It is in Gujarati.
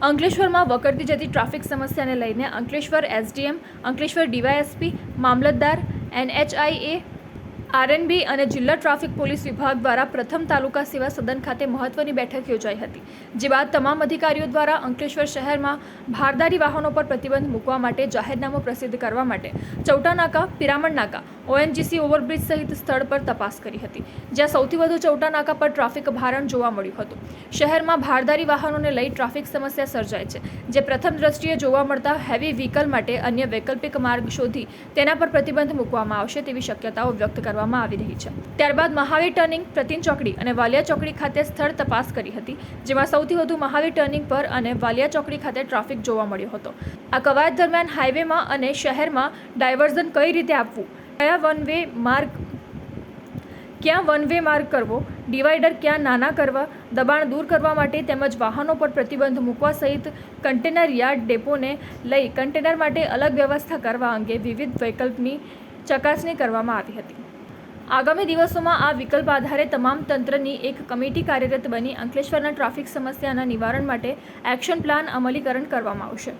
અંકલેશ્વરમાં વકરતી જતી ટ્રાફિક સમસ્યાને લઈને અંકલેશ્વર એસડીએમ અંકલેશ્વર ડીવાયએસપી મામલતદાર એનએચઆઈએ આરએનબી અને જિલ્લા ટ્રાફિક પોલીસ વિભાગ દ્વારા પ્રથમ તાલુકા સેવા સદન ખાતે મહત્વની બેઠક યોજાઈ હતી, જે બાદ તમામ અધિકારીઓ દ્વારા અંકલેશ્વર શહેરમાં ભારદારી વાહનો પર પ્રતિબંધ મૂકવા માટે જાહેરનામું પ્રસિદ્ધ કરવા માટે ચૌટા નાકા પિરામણ નાકા ઓએનજીસી ઓવરબ્રિજ સહિત સ્થળ પર તપાસ કરી હતી, જ્યાં સૌથી વધુ ચૌટા નાકા પર ટ્રાફિક ભારણ જોવા મળ્યું હતું. શહેરમાં ભારદારી વાહનોને લઈ ટ્રાફિક સમસ્યા સર્જાય છે, જે પ્રથમ દ્રષ્ટિએ જોવા મળતા હેવી વ્હીકલ માટે અન્ય વૈકલ્પિક માર્ગ શોધી તેના પર પ્રતિબંધ મૂકવામાં આવશે તેવી શક્યતાઓ વ્યક્ત કરવામાં આવી રહી છે. ત્યારબાદ મહાવીર ટર્નિંગ, પ્રતિન ચોકડી અને વાલિયા ચોકડી ખાતે સ્થળ તપાસ કરી હતી, જેમાં સૌથી વધુ મહાવીર ટર્નિંગ પર અને વાલિયા ચોકડી ખાતે ટ્રાફિક જોવા મળ્યો હતો. આ કવાયત દરમિયાન હાઈવેમાં અને શહેરમાં ડાયવર્ઝન કઈ રીતે આપવું? કયા વન વે માર્ગ, ક્યાં વન વે માર્ગ કરવો? ડિવાઈડર ક્યાં નાના કરવા? દબાણ દૂર કરવા માટે તેમજ વાહનો પર પ્રતિબંધ મૂકવા સહિત કન્ટેનર યાર્ડ ડેપોને લઈ કન્ટેનર માટે અલગ વ્યવસ્થા કરવા અંગે વિવિધ વૈકલ્પની ચકાસણી કરવામાં આવી હતી. આગામી દિવસોમાં આ વિકલ્પ આધારે તમામ તંત્રની એક કમિટી કાર્યરત બની અંકલેશ્વરના ટ્રાફિક સમસ્યાના નિવારણ માટે એક્શન પ્લાન અમલીકરણ કરવામાં આવશે.